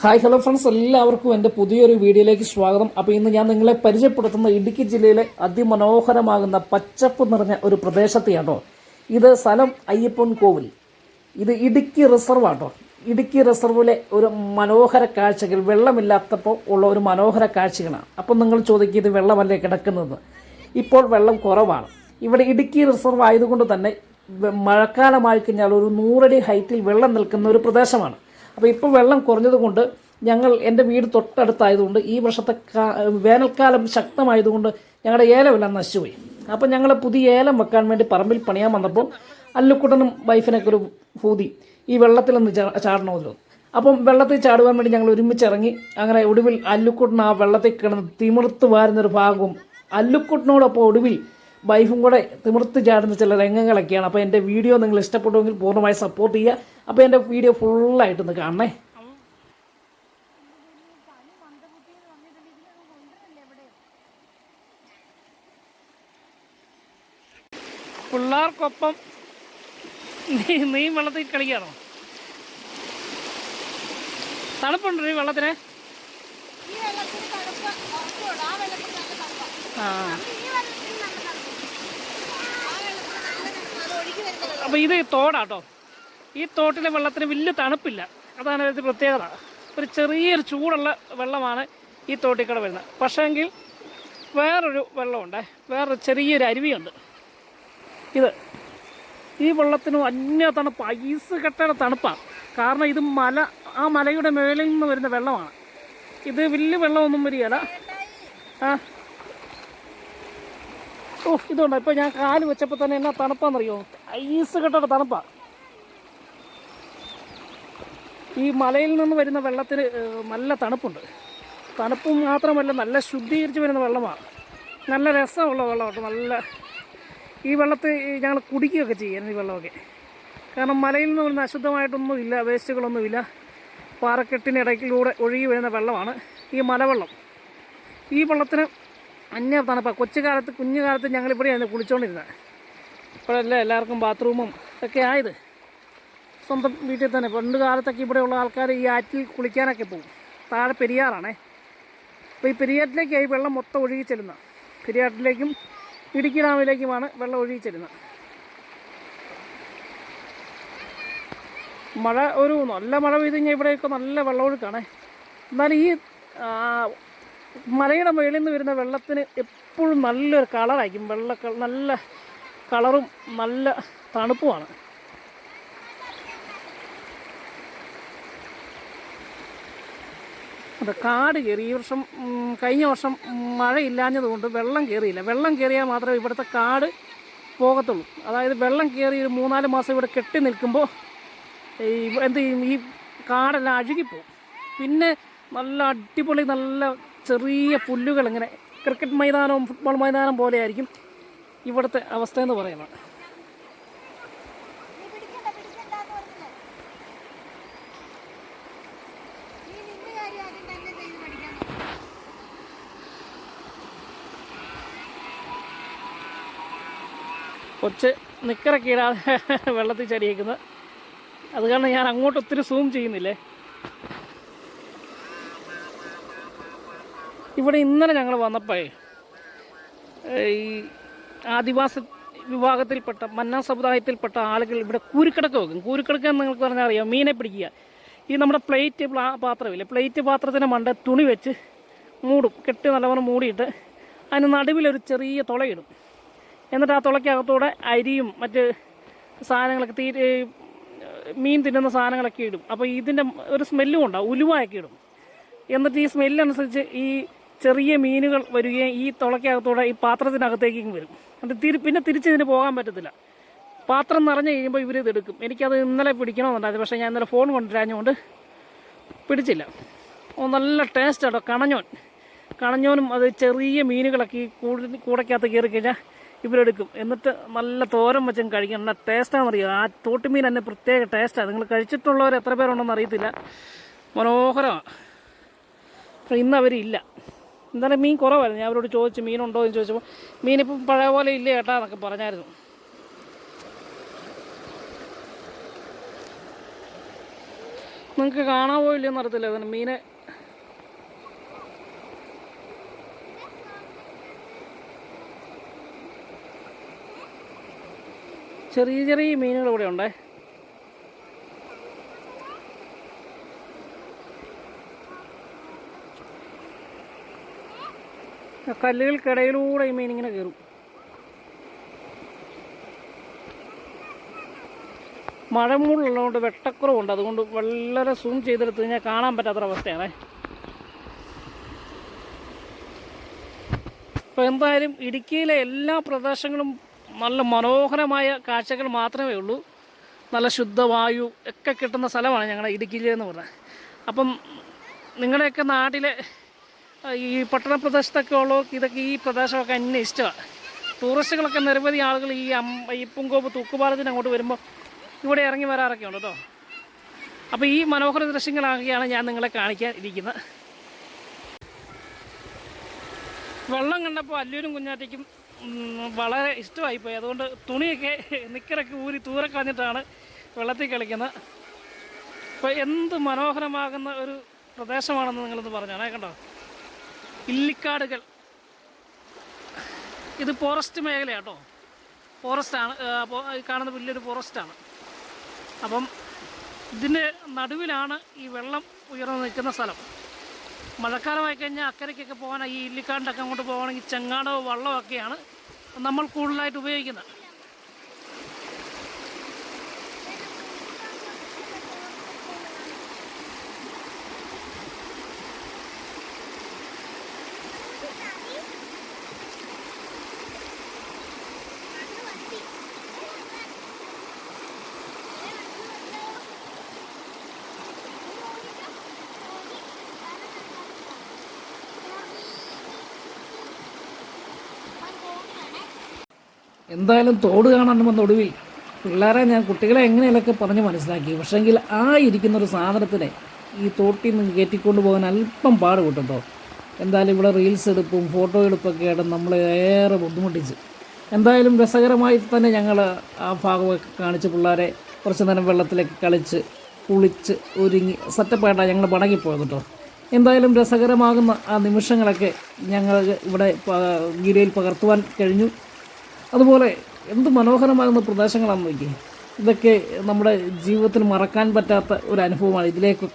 Hi hello friends എല്ലാവർക്കും എന്റെ പുതിയൊരു വീഡിയോയിലേക്ക് സ്വാഗതം. അപ്പോൾ ഇന്ന് ഞാൻ നിങ്ങളെ പരിചയപ്പെടുത്തുന്ന ഇടുക്കി ജില്ലയിലെ അതിമനോഹരമാകുന്ന പച്ചപ്പ് നിറഞ്ഞ ഒരു പ്രദേശത്തെയാണോ ഇത് സ്ഥലം അയ്യപ്പൻ കോവിൽ. ഇത് ഇടുക്കി റിസർവ് ആട്ടോ. ഇടുക്കി റിസർവിലെ ഒരു മനോഹര കാഴ്ചകൾ വെള്ളമില്ലാത്തപ്പോൾ ഉള്ള ഒരു മനോഹര കാഴ്ചകളാണ്. അപ്പം നിങ്ങൾ ചോദിക്കുക ഇത് വെള്ളമല്ലേ കിടക്കുന്നത്? ഇപ്പോൾ വെള്ളം കുറവാണ്. ഇവിടെ ഇടുക്കി റിസർവ് ആയതുകൊണ്ട് തന്നെ മഴക്കാലമായി കഴിഞ്ഞാൽ ഒരു നൂറടി ഹൈറ്റിൽ വെള്ളം നിൽക്കുന്ന ഒരു പ്രദേശമാണ്. അപ്പോൾ ഇപ്പോൾ വെള്ളം കുറഞ്ഞതുകൊണ്ട് ഞങ്ങൾ എന്റെ വീട് തൊട്ടടുത്തായതുകൊണ്ട് ഈ വർഷത്തെ വേനൽക്കാലം ശക്തമായതുകൊണ്ട് ഞങ്ങളുടെ ഏലമെല്ലാം നശിച്ചുപോയി. അപ്പോൾ ഞങ്ങൾ പുതിയ ഏലം വെക്കാൻ വേണ്ടി പറമ്പിൽ പണിയാൻ വന്നപ്പോൾ അല്ലുക്കുട്ടനും വൈഫിനൊക്കെ ഒരു ഭൂതി ഈ വെള്ളത്തിലൊന്ന് ചാടണമല്ലോ. അപ്പം വെള്ളത്തിൽ ചാടുവാൻ വേണ്ടി ഞങ്ങൾ ഒരുമിച്ച് ഇറങ്ങി അങ്ങനെ ഒടുവിൽ അല്ലുക്കുട്ടൻ ആ വെള്ളത്തിൽ കിടന്ന് തിമിർത്ത് വാരുന്നൊരു ഭാഗവും അല്ലുക്കുട്ടനോടൊപ്പം ഒടുവിൽ വൈഫും കൂടെ തിമിർത്ത് ചാടുന്ന ചില രംഗങ്ങളൊക്കെയാണ്. അപ്പോൾ എന്റെ വീഡിയോ നിങ്ങൾ ഇഷ്ടപ്പെട്ടുവെങ്കിൽ പൂർണമായി സപ്പോർട്ട് ചെയ്യുക. അപ്പോൾ എന്റെ വീഡിയോ ഫുള്ളായിട്ടൊന്ന് കാണണേ. പിള്ളേർക്കൊപ്പം നീ നീ വെള്ളത്തിൽ കളിക്കുകയാണോ തണുപ്പുണ്ടോ ഈ വെള്ളത്തിന്. ആ വെള്ളത്തിന് നല്ല തണുപ്പാ. ആ ഈ വെള്ളത്തിന് നല്ല തണുപ്പ്. ആ വെള്ളത്തിന് നല്ല തണുപ്പ്. അത് ഒഴുകി വരുന്ന വെള്ളം. അപ്പോൾ ഇത് തോടാട്ടോ. ഈ തോട്ടിലെ വെള്ളത്തിന് വലിയ തണുപ്പില്ല. അതാണ് ഇതിന്റെ പ്രത്യേകത. ഒരു ചെറിയൊരു ചൂടുള്ള വെള്ളമാണ് ഈ തോട്ടിൽ കൂടെ വരുന്നത്. പക്ഷേങ്കിൽ വേറൊരു വെള്ളമുണ്ട്. വേറൊരു ചെറിയൊരു അരുവിയുണ്ട്. ഇത്. ഈ വെള്ളത്തിന് അന്യ തണുപ്പ് ഐസ് കെട്ടയുടെ തണുപ്പാണ്. കാരണം ഇത് മല ആ മലയുടെ മേളിൽ നിന്ന് വരുന്ന വെള്ളമാണ്. ഇത് വലിയ വെള്ളമൊന്നും വരികയില്ല. ആ. ഓ ഇതുണ്ട്? ഇപ്പോൾ ഞാൻ കാൽ വെച്ചപ്പോൾ തന്നെ എന്നാ തണുപ്പാണെന്നറിയോ ഐസ് കെട്ടട തണുപ്പാണ് ഈ മലയിൽ നിന്ന് വരുന്ന വെള്ളത്തിന് നല്ല തണുപ്പുണ്ട്. തണുപ്പ് മാത്രമല്ല നല്ല ശുദ്ധീകരിച്ച് വരുന്ന വെള്ളമാണ് നല്ല രസമുള്ള വെള്ളമാണ് നല്ല ഈ വെള്ളത്തിൽ ഞങ്ങൾ കുടിക്കുകയൊക്കെ ചെയ്യാൻ ഈ വെള്ളമൊക്കെ. കാരണം മലയിൽ നിന്ന് വരുന്ന അശുദ്ധമായിട്ടൊന്നുമില്ല വേസ്റ്റുകളൊന്നുമില്ല പാറക്കെട്ടിനിടയ്ക്കിലൂടെ ഒഴുകി വരുന്ന വെള്ളമാണ് ഈ മലവെള്ളം. ഈ വെള്ളത്തിന് അന്യ തണുപ്പാണ് കൊച്ചുകാലത്ത് കുഞ്ഞുകാലത്ത് ഞങ്ങളിവിടെയായിരുന്നു കുളിച്ചുകൊണ്ടിരുന്നത് ഇപ്പോഴല്ലേ എല്ലാവർക്കും ബാത്റൂമും ഒക്കെ ആയത്. സ്വന്തം വീട്ടിൽ തന്നെ. പണ്ട് കാലത്തൊക്കെ ഇവിടെയുള്ള ആൾക്കാർ ഈ ആറ്റിൽ കുളിക്കാനൊക്കെ പോകും താഴെ പെരിയാറാണേ. അപ്പോൾ ഈ പെരിയാറ്റിലേക്കായി വെള്ളം മൊത്തം ഒഴുകി ചെല്ലുന്നത് പെരിയാറ്റിലേക്കും ഇടുക്കി ഡാമിലേക്കുമാണ് വെള്ളം ഒഴുകി ചെല്ലുന്നത് മഴ ഒരു നല്ല മഴ പെയ്ത് കഴിഞ്ഞാൽ ഇവിടെയൊക്കെ നല്ല വെള്ളമൊഴുക്കാണേ എന്നാലും ഈ മലയുടെ മുകളിൽ നിന്ന് വരുന്ന വെള്ളത്തിന് എപ്പോഴും നല്ലൊരു കളറായിരിക്കും. വെള്ള നല്ല കളറും നല്ല തണുപ്പുമാണ്. അത് കാട് കയറി. ഈ വർഷം കഴിഞ്ഞ വർഷം മഴയില്ലാഞ്ഞതുകൊണ്ട് വെള്ളം കയറിയില്ല. വെള്ളം കയറിയാൽ മാത്രമേ ഇവിടുത്തെ കാട് പോകത്തുള്ളൂ. അതായത് വെള്ളം കയറി ഒരു മൂന്നാൽ മാസം ഇവിടെ കെട്ടി നിൽക്കുമ്പോൾ ഈ എന്ത് ചെയ്യും? ഈ കാടെല്ലാം അഴുകിപ്പോവും. പിന്നെ നല്ല അടിപൊളി നല്ല ചെറിയ പുല്ലുകൾ ഇങ്ങനെ ക്രിക്കറ്റ് മൈതാനവും ഫുട്ബോൾ മൈതാനം പോലെ ആയിരിക്കും. ഇവിടുത്തെ അവസ്ഥ എന്ന് പറയുന്നത്. കൊച്ച് നിക്കറൊക്കെ ഇടാതെ വെള്ളത്തിൽ ചരിയേക്കുന്നത് അത് കാരണം ഞാൻ അങ്ങോട്ട് ഒത്തിരി സൂം ചെയ്യുന്നില്ലേ ഇവിടെ ഇന്നലെ ഞങ്ങൾ വന്നപ്പോഴേ ഈ ആദിവാസി വിഭാഗത്തിൽപ്പെട്ട മന്ന സമുദായത്തിൽപ്പെട്ട ആളുകൾ ഇവിടെ കൂരിക്കിടക്ക് വെക്കും. കൂരിക്കിടക്ക് എന്ന് നിങ്ങൾക്ക് പറഞ്ഞാൽ അറിയാം മീനെ പിടിക്കുക. ഈ നമ്മുടെ പ്ലേറ്റ് പ്ലാ പാത്രമില്ലേ പ്ലേറ്റ് പാത്രത്തിന് മണ്ട തുണി വെച്ച് മൂടും. കെട്ടി നല്ലവണ്ണം മൂടിയിട്ട് അതിന് നടുവിലൊരു ചെറിയ തുളയിടും. എന്നിട്ട് ആ തുളയ്ക്കകത്തൂടെ അരിയും മറ്റ് സാധനങ്ങളൊക്കെ തീ മീൻ തിന്നുന്ന സാധനങ്ങളൊക്കെ ഇടും. അപ്പോൾ ഇതിന്റെ ഒരു സ്മെല്ലും ഉണ്ടാവും ഉലുവായൊക്കെ ഇടും. എന്നിട്ട് ഈ സ്മെല്ലനുസരിച്ച് ഈ ചെറിയ മീനുകൾ വരികയും ഈ തുളയ്ക്കകത്തൂടെ ഈ പാത്രത്തിനകത്തേക്കും വരും. എന്നിട്ട് തിരി പിന്നെ തിരിച്ച് ഇതിന് പോകാൻ പറ്റത്തില്ല. പാത്രം നിറഞ്ഞു കഴിയുമ്പോൾ ഇവർ ഇത് എടുക്കും. എനിക്കത് ഇന്നലെ പിടിക്കണമെന്നുണ്ടായിരുന്നു. പക്ഷേ ഞാൻ ഇന്നലെ ഫോൺ കൊണ്ടുവരാഞ്ഞുകൊണ്ട് പിടിച്ചില്ല. ഓ നല്ല ടേസ്റ്റ് കേട്ടോ കണഞ്ഞോൻ. കണഞ്ഞോനും അത് ചെറിയ മീനുകളൊക്കെ ഈ കൂടി കൂടയ്ക്കകത്ത് കയറി കഴിഞ്ഞാൽ ഇവരെടുക്കും. എന്നിട്ട് നല്ല തോരൻ വെച്ചും കഴിക്കണം നല്ല ടേസ്റ്റാണെന്നറിയോ ആ തോട്ടുമീൻ തന്നെ പ്രത്യേക ടേസ്റ്റാണ് നിങ്ങൾ കഴിച്ചിട്ടുള്ളവർ എത്ര പേരുണ്ടെന്ന് അറിയത്തില്ല. മനോഹരമാണ് പക്ഷേ ഇന്ന് അവരില്ല. എന്തായാലും മീൻ കുറവായിരുന്നു. ഞാൻ അവരോട് ചോദിച്ചു മീനുണ്ടോ? എന്ന് ചോദിച്ചപ്പോൾ മീനിപ്പം പഴയ പോലെ ഇല്ല ചേട്ടാ എന്നൊക്കെ പറഞ്ഞായിരുന്നു. നിങ്ങൾക്ക് കാണാൻ ഇല്ലയെന്ന് അറിയത്തില്ല. മീനെ ചെറിയ ചെറിയ മീനുകൾ ഇവിടെ ഉണ്ടേ. കല്ലുകൾക്കിടയിലൂടെ ഈ മീൻ ഇങ്ങനെ കയറും. മഴമൂടുള്ളതുകൊണ്ട് വെട്ടക്കുറവുണ്ട്. അതുകൊണ്ട് വളരെ സൂം ചെയ്തെടുത്ത് കഴിഞ്ഞാൽ കാണാൻ പറ്റാത്തൊരവസ്ഥയാണേ. അപ്പോൾ എന്തായാലും ഇടുക്കിയിലെ എല്ലാ പ്രദേശങ്ങളും നല്ല മനോഹരമായ കാഴ്ചകൾ മാത്രമേ ഉള്ളൂ. നല്ല ശുദ്ധവായു ഒക്കെ കിട്ടുന്ന സ്ഥലമാണ് ഞങ്ങളുടെ ഇടുക്കി ജില്ലയെന്ന് പറഞ്ഞാൽ. അപ്പം നിങ്ങളുടെയൊക്കെ നാട്ടിലെ ഈ പട്ടണ പ്രദേശത്തൊക്കെ ഉള്ളവർക്ക് ഇതൊക്കെ ഈ പ്രദേശമൊക്കെ ഇഷ്ടമാണ് ടൂറിസ്റ്റുകളൊക്കെ നിരവധി ആളുകൾ ഈ ഈ പുങ്കോപ്പ് തൂക്കുപാലത്തിന് അങ്ങോട്ട് വരുമ്പോൾ ഇവിടെ ഇറങ്ങി വരാറൊക്കെ ഉണ്ട് കേട്ടോ. അപ്പോൾ ഈ മനോഹര ദൃശ്യങ്ങളാകെയാണ് ഞാൻ നിങ്ങളെ കാണിക്കാൻ ഇരിക്കുന്നത് വെള്ളം കണ്ടപ്പോൾ അല്ലൂരും കുഞ്ഞാറ്റയ്ക്കും വളരെ ഇഷ്ടമായിപ്പോയി. അതുകൊണ്ട് തുണിയൊക്കെ നിക്കറൊക്കെ ഊരി തൂരെ കളഞ്ഞിട്ടാണ് വെള്ളത്തിൽ കളിക്കുന്നത്. അപ്പോൾ എന്ത് മനോഹരമാകുന്ന ഒരു പ്രദേശമാണെന്ന് നിങ്ങളൊന്ന് പറഞ്ഞാണേ കണ്ടോ ഇല്ലിക്കാടുകൾ. ഇത് ഫോറസ്റ്റ് മേഖലയാട്ടോ. ഫോറസ്റ്റാണ് അപ്പോൾ കാണുന്ന വലിയൊരു ഫോറസ്റ്റാണ് അപ്പം ഇതിന്റെ നടുവിലാണ് ഈ വെള്ളം ഉയർന്നു നിൽക്കുന്ന സ്ഥലം. മഴക്കാലമായി കഴിഞ്ഞാൽ അക്കരയ്ക്കൊക്കെ പോകാൻ ഈ ഇല്ലിക്കാടിന്റെ ഒക്കെ അങ്ങോട്ട് പോകണമെങ്കിൽ ചെങ്ങാടോ വള്ളമൊക്കെയാണ് നമ്മൾ കൂടുതലായിട്ട് ഉപയോഗിക്കുന്നത്. എന്തായാലും തോട് കാണാൻ വന്ന ഒടുവിൽ പിള്ളേരെ ഞാൻ കുട്ടികളെ എങ്ങനെയൊക്കെ പറഞ്ഞ് മനസ്സിലാക്കി. പക്ഷേങ്കിൽ ആ ഇരിക്കുന്ന ഒരു സാധനത്തിനെ ഈ തോട്ടിൽ നിന്ന് കയറ്റിക്കൊണ്ട് പോകാൻ അല്പം പാട് കിട്ടുമ്പോൾ എന്തായാലും ഇവിടെ റീൽസ് എടുപ്പും ഫോട്ടോ എടുപ്പൊക്കെ ആയിട്ട് നമ്മളെ ഏറെ ബുദ്ധിമുട്ടിച്ച്. എന്തായാലും രസകരമായി തന്നെ ഞങ്ങൾ ആ ഭാഗമൊക്കെ കാണിച്ച് പിള്ളേരെ കുറച്ച് നേരം വെള്ളത്തിലേക്ക് കളിച്ച് കുളിച്ച് ഒരുങ്ങി സെറ്റപ്പായിട്ടാണ് ഞങ്ങൾ മടങ്ങിപ്പോയത് കേട്ടോ. എന്തായാലും രസകരമാകുന്ന ആ നിമിഷങ്ങളൊക്കെ ഞങ്ങൾ ഇവിടെ ഗിരയിൽ പകർത്തുവാൻ കഴിഞ്ഞു. അതുപോലെ എന്ത് മനോഹരമാകുന്ന പ്രദേശങ്ങളാണെന്ന് നോക്കി ഇതൊക്കെ നമ്മുടെ ജീവിതത്തിൽ മറക്കാൻ പറ്റാത്ത ഒരു അനുഭവമാണ്. ഇതിലേക്ക്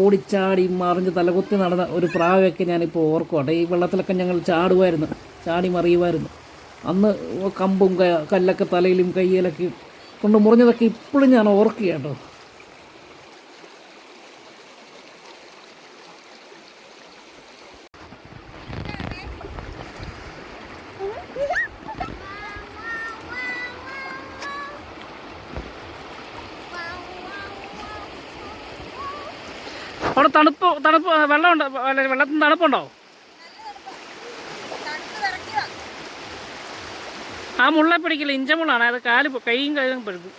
ഓടിച്ചാടി മറിഞ്ഞ് തലകുത്തി നടന്ന ഒരു പ്രാവൊക്കെ ഞാനിപ്പോൾ ഓർക്കുവാട്ടെ ഈ വെള്ളത്തിലൊക്കെ ഞങ്ങൾ ചാടുമായിരുന്നു. ചാടി മറിയുമായിരുന്നു. അന്ന് കമ്പും കല്ലൊക്കെ തലയിലും കയ്യിലൊക്കെ കൊണ്ട് മുറിഞ്ഞതൊക്കെ ഇപ്പോഴും ഞാൻ ഓർക്കുക കേട്ടോ അവിടെ തണുപ്പ് തണുപ്പ് വെള്ളമുണ്ട് വെള്ളത്തിന് തണുപ്പുണ്ടോ. ആ മുള്ള പിടിക്കില്ല ഇഞ്ചമുള്ളാണ് അത് കാൽ കൈയും കൈയും തണുപ്പില്ല.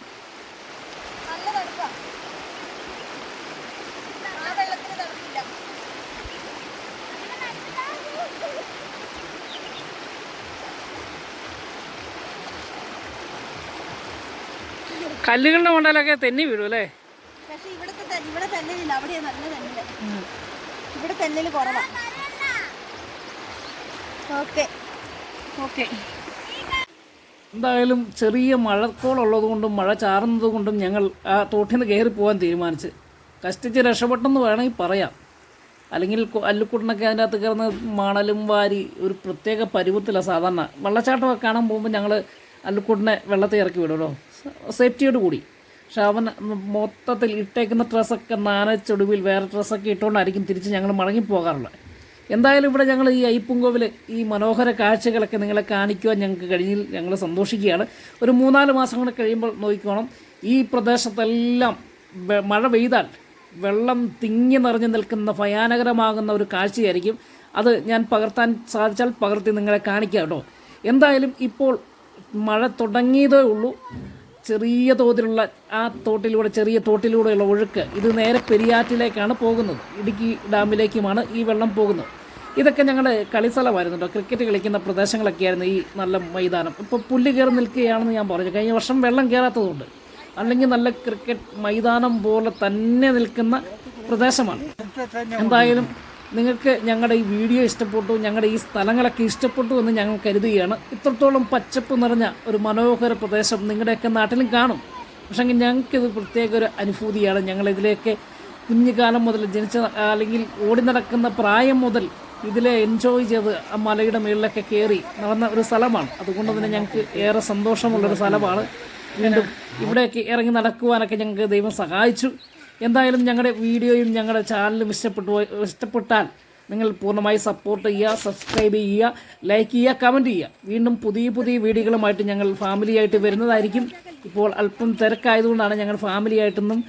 കല്ലുകളുടെ മണ്ടയിലൊക്കെ തെന്നി വീഴും അല്ലേ ഇവിടെ തെന്നലില്ല അവിടെ നല്ല തെന്നൽ ഇവിടെ തെന്നൽ കുറവാ. ഓക്കെ. ഓക്കെ. എന്തായാലും ചെറിയ മഴക്കോളുള്ളത് കൊണ്ടും മഴ ചാറുന്നത് കൊണ്ടും ഞങ്ങൾ ആ തോട്ടിൽ നിന്ന് കയറി പോകാൻ തീരുമാനിച്ച്. കഷ്ടിച്ച് രക്ഷപ്പെട്ടെന്ന് വേണമെങ്കിൽ പറയാം. അല്ലെങ്കിൽ അല്ലുക്കുട്ടനൊക്കെ അതിന്റെ അകത്ത് കിടന്ന് മണലും വാരി ഒരു പ്രത്യേക പരുവത്തിലാണ് സാധാരണ. വെള്ളച്ചാട്ടമൊക്കെ കാണാൻ പോകുമ്പോൾ ഞങ്ങൾ അല്ലുക്കുട്ടനെ വെള്ളത്തിൽ ഇറക്കി വിടുമല്ലോ സേഫ്റ്റിയോട് കൂടി. അവൻ മൊത്തത്തിൽ ഇട്ടേക്കുന്ന ഡ്രസ്സൊക്കെ നനച്ചൊടുവിൽ വേറെ ഡ്രസ്സൊക്കെ ഇട്ടുകൊണ്ടായിരിക്കും തിരിച്ച് ഞങ്ങൾ മടങ്ങി പോകാറുള്ളത് എന്തായാലും ഇവിടെ ഞങ്ങൾ ഈ അയ്യപ്പുങ്കോവിൽ ഈ മനോഹര കാഴ്ചകളൊക്കെ നിങ്ങളെ കാണിക്കുവാൻ ഞങ്ങൾക്ക് കഴിഞ്ഞിൽ ഞങ്ങൾ സന്തോഷിക്കുകയാണ്. ഒരു മൂന്നാൽ മാസം കൂടെ കഴിയുമ്പോൾ നോക്കിക്കോണം. ഈ പ്രദേശത്തെല്ലാം മഴ പെയ്താൽ വെള്ളം തിങ്ങി നിറഞ്ഞു നിൽക്കുന്ന ഭയാനകരമാകുന്ന ഒരു കാഴ്ചയായിരിക്കും. അത് ഞാൻ പകർത്താൻ സാധിച്ചാൽ പകർത്തി നിങ്ങളെ കാണിക്കാം കേട്ടോ. എന്തായാലും ഇപ്പോൾ മഴ തുടങ്ങിയതേ ഉള്ളൂ. ചെറിയ തോതിലുള്ള ആ തോട്ടിലൂടെ ചെറിയ തോട്ടിലൂടെയുള്ള ഒഴുക്ക് ഇത് നേരെ പെരിയാറ്റിലേക്കാണ് പോകുന്നത്. ഇടുക്കി ഡാമിലേക്കുമാണ് ഈ വെള്ളം പോകുന്നത്. ഇതൊക്കെ ഞങ്ങളുടെ കളിസ്ഥലമായിരുന്നു കേട്ടോ. ക്രിക്കറ്റ് കളിക്കുന്ന പ്രദേശങ്ങളൊക്കെയായിരുന്നു ഈ നല്ല മൈതാനം. ഇപ്പോൾ പുല്ല് കയറി നിൽക്കുകയാണെന്ന് ഞാൻ പറഞ്ഞു. കഴിഞ്ഞ വർഷം വെള്ളം കയറാത്തതുകൊണ്ട്. അല്ലെങ്കിൽ നല്ല ക്രിക്കറ്റ് മൈതാനം പോലെ തന്നെ നിൽക്കുന്ന പ്രദേശമാണ്. എന്തായാലും നിങ്ങൾക്ക് ഞങ്ങളുടെ ഈ വീഡിയോ ഇഷ്ടപ്പെട്ടു ഞങ്ങളുടെ ഈ സ്ഥലങ്ങളൊക്കെ ഇഷ്ടപ്പെട്ടു എന്ന് ഞങ്ങൾ കരുതുകയാണ്. ഇത്രത്തോളം പച്ചപ്പ് നിറഞ്ഞ ഒരു മനോഹര പ്രദേശം നിങ്ങളുടെയൊക്കെ നാട്ടിലും കാണും. പക്ഷേ ഞങ്ങൾക്കിത് പ്രത്യേക ഒരു അനുഭൂതിയാണ്. ഞങ്ങളിതിലേക്ക് കുഞ്ഞുകാലം മുതൽ ജനിച്ച അല്ലെങ്കിൽ ഓടി നടക്കുന്ന പ്രായം മുതൽ ഇതിലെ എൻജോയ് ചെയ്ത് ആ മലയുടെ മുകളിലൊക്കെ കയറി നടന്ന ഒരു സ്ഥലമാണ്. അതുകൊണ്ട് തന്നെ ഞങ്ങൾക്ക് ഏറെ സന്തോഷമുള്ളൊരു സ്ഥലമാണ്. വീണ്ടും ഇവിടെയൊക്കെ ഇറങ്ങി നടക്കുവാനൊക്കെ ഞങ്ങൾക്ക് ദൈവം സഹായിച്ചു. എന്തായാലും ഞങ്ങളുടെ വീഡിയോയും ഞങ്ങളുടെ ചാനലും ഇഷ്ടപ്പെട്ടു ഇഷ്ടപ്പെട്ടാൽ നിങ്ങൾ പൂർണമായി സപ്പോർട്ട് ചെയ്യുക സബ്സ്ക്രൈബ് ചെയ്യുക ലൈക്ക് ചെയ്യുക കമന്റ് ചെയ്യുക. വീണ്ടും പുതിയ പുതിയ വീഡിയോകളുമായിട്ട് ഞങ്ങൾ ഫാമിലിയായിട്ട് വരുന്നതായിരിക്കും. ഇപ്പോൾ അല്പം തിരക്കായതുകൊണ്ടാണ് ഞങ്ങൾ ഫാമിലിയായിട്ടൊന്നും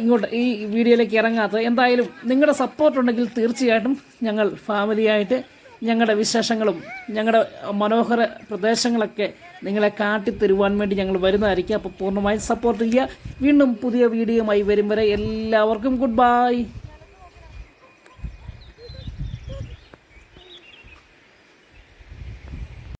ഇങ്ങോട്ട് ഈ വീഡിയോയിലേക്ക് ഇറങ്ങാത്തത്. എന്തായാലും നിങ്ങളുടെ സപ്പോർട്ട് ഉണ്ടെങ്കിൽ തീർച്ചയായിട്ടും ഞങ്ങൾ ഫാമിലിയായിട്ട് ഞങ്ങളുടെ വിശേഷങ്ങളും ഞങ്ങളുടെ മനോഹര പ്രദേശങ്ങളൊക്കെ നിങ്ങളെ കാട്ടിത്തരുവാൻ വേണ്ടി ഞങ്ങൾ വരുന്നതായിരിക്കും. അപ്പോൾ പൂർണമായും സപ്പോർട്ട് ചെയ്യുക. വീണ്ടും പുതിയ വീഡിയോയുമായി വരും വരെ എല്ലാവർക്കും ഗുഡ് ബൈ